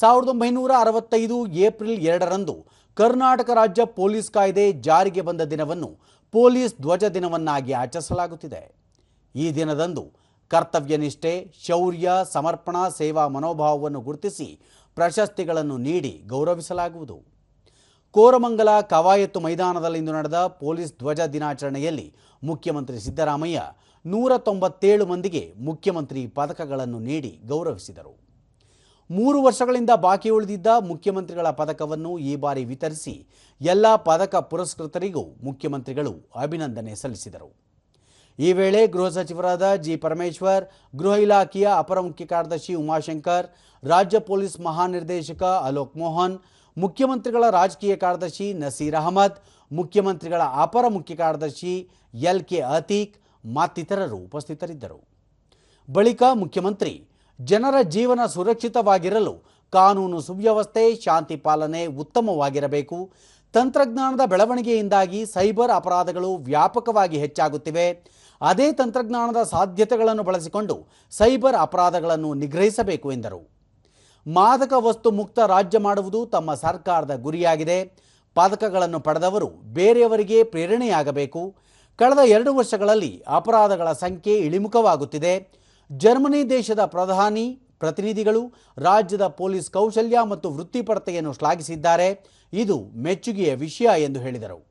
ಸಾವಿರದ ಒಂಬೈನೂರ ಅರವತ್ತೈದು ಏಪ್ರಿಲ್ ಎರಡರಂದು ಕರ್ನಾಟಕ ರಾಜ್ಯ ಪೊಲೀಸ್ ಕಾಯ್ದೆ ಜಾರಿಗೆ ಬಂದ ದಿನವನ್ನು ಪೊಲೀಸ್ ಧ್ವಜ ದಿನವನ್ನಾಗಿ ಆಚರಿಸಲಾಗುತ್ತಿದೆ. ಈ ದಿನದಂದು ಕರ್ತವ್ಯ ನಿಷ್ಠೆ, ಶೌರ್ಯ, ಸಮರ್ಪಣಾ, ಸೇವಾ ಮನೋಭಾವವನ್ನು ಗುರುತಿಸಿ ಪ್ರಶಸ್ತಿಗಳನ್ನು ನೀಡಿ ಗೌರವಿಸಲಾಗುವುದು. ಕೋರಮಂಗಲ ಕವಾಯತ್ತು ಮೈದಾನದಲ್ಲಿಂದು ನಡೆದ ಪೊಲೀಸ್ ಧ್ವಜ ದಿನಾಚರಣೆಯಲ್ಲಿ ಮುಖ್ಯಮಂತ್ರಿ ಸಿದ್ದರಾಮಯ್ಯ ನೂರ ತೊಂಬತ್ತೇಳು ಮಂದಿಗೆ ಮುಖ್ಯಮಂತ್ರಿ ಪದಕಗಳನ್ನು ನೀಡಿ ಗೌರವಿಸಿದರು. ಮೂರು ವರ್ಷಗಳಿಂದ ಬಾಕಿ ಉಳಿದಿದ್ದ ಮುಖ್ಯಮಂತ್ರಿಗಳ ಪದಕವನ್ನು ಈ ಬಾರಿ ವಿತರಿಸಿ ಎಲ್ಲ ಪದಕ ಪುರಸ್ಕೃತರಿಗೂ ಮುಖ್ಯಮಂತ್ರಿಗಳು ಅಭಿನಂದನೆ ಸಲ್ಲಿಸಿದರು. ಈ ವೇಳೆ ಗೃಹ ಸಚಿವರಾದ ಜಿ ಪರಮೇಶ್ವರ್, ಗೃಹ ಇಲಾಖೆಯ ಅಪರ ಮುಖ್ಯ ಕಾರ್ಯದರ್ಶಿ ಉಮಾಶಂಕರ್, ರಾಜ್ಯ ಪೊಲೀಸ್ ಮಹಾನಿರ್ದೇಶಕ ಅಲೋಕ್ ಮೋಹನ್, ಮುಖ್ಯಮಂತ್ರಿಗಳ ರಾಜಕೀಯ ಕಾರ್ಯದರ್ಶಿ ನಸೀರ್ ಅಹಮದ್, ಮುಖ್ಯಮಂತ್ರಿಗಳ ಅಪರ ಮುಖ್ಯ ಕಾರ್ಯದರ್ಶಿ ಎಲ್ ಕೆ ಅತೀಕ್ ಮತ್ತಿತರರು ಉಪಸ್ಥಿತರಿದ್ದರು. ಬಳಿಕ ಮುಖ್ಯಮಂತ್ರಿ ಜನರ ಜೀವನ ಸುರಕ್ಷಿತವಾಗಿರಲು ಕಾನೂನು ಸುವ್ಯವಸ್ಥೆ, ಶಾಂತಿ ಪಾಲನೆ ಉತ್ತಮವಾಗಿರಬೇಕು. ತಂತ್ರಜ್ಞಾನದ ಬೆಳವಣಿಗೆಯಿಂದಾಗಿ ಸೈಬರ್ ಅಪರಾಧಗಳು ವ್ಯಾಪಕವಾಗಿ ಹೆಚ್ಚಾಗುತ್ತಿವೆ. ಅದೇ ತಂತ್ರಜ್ಞಾನದ ಸಾಧ್ಯತೆಗಳನ್ನು ಬಳಸಿಕೊಂಡು ಸೈಬರ್ ಅಪರಾಧಗಳನ್ನು ನಿಗ್ರಹಿಸಬೇಕು ಎಂದರು. ಮಾದಕ ವಸ್ತು ಮುಕ್ತ ರಾಜ್ಯ ಮಾಡುವುದು ತಮ್ಮ ಸರ್ಕಾರದ ಗುರಿಯಾಗಿದೆ. ಪದಕಗಳನ್ನು ಪಡೆದವರು ಬೇರೆಯವರಿಗೆ ಪ್ರೇರಣೆಯಾಗಬೇಕು. ಕಳೆದ ಎರಡು ವರ್ಷಗಳಲ್ಲಿ ಅಪರಾಧಗಳ ಸಂಖ್ಯೆ ಇಳಿಮುಖವಾಗುತ್ತಿದೆ. ಜರ್ಮನಿ ದೇಶದ ಪ್ರಧಾನಿ, ಪ್ರತಿನಿಧಿಗಳು, ರಾಜ್ಯದ ಪೊಲೀಸ್ ಕೌಶಲ್ಯ ಮತ್ತು ವೃತ್ತಿಪರತೆಯನ್ನು ಶ್ಲಾಘಿಸಿದ್ದಾರೆ. ಇದು ಮೆಚ್ಚುಗೆಯ ವಿಷಯ ಎಂದು ಹೇಳಿದರು.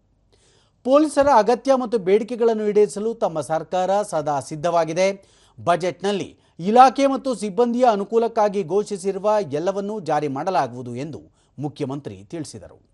ಪೊಲೀಸರ ಅಗತ್ಯ ಮತ್ತು ಬೇಡಿಕೆಗಳನ್ನು ಈಡೇರಿಸಲು ತಮ್ಮ ಸರ್ಕಾರ ಸದಾ ಸಿದ್ಧವಾಗಿದೆ. ಬಜೆಟ್ನಲ್ಲಿ ಇಲಾಖೆ ಮತ್ತು ಸಿಬ್ಬಂದಿಯ ಅನುಕೂಲಕ್ಕಾಗಿ ಘೋಷಿಸಿರುವ ಎಲ್ಲವನ್ನೂ ಜಾರಿ ಮಾಡಲಾಗುವುದು ಎಂದು ಮುಖ್ಯಮಂತ್ರಿ ತಿಳಿಸಿದರು.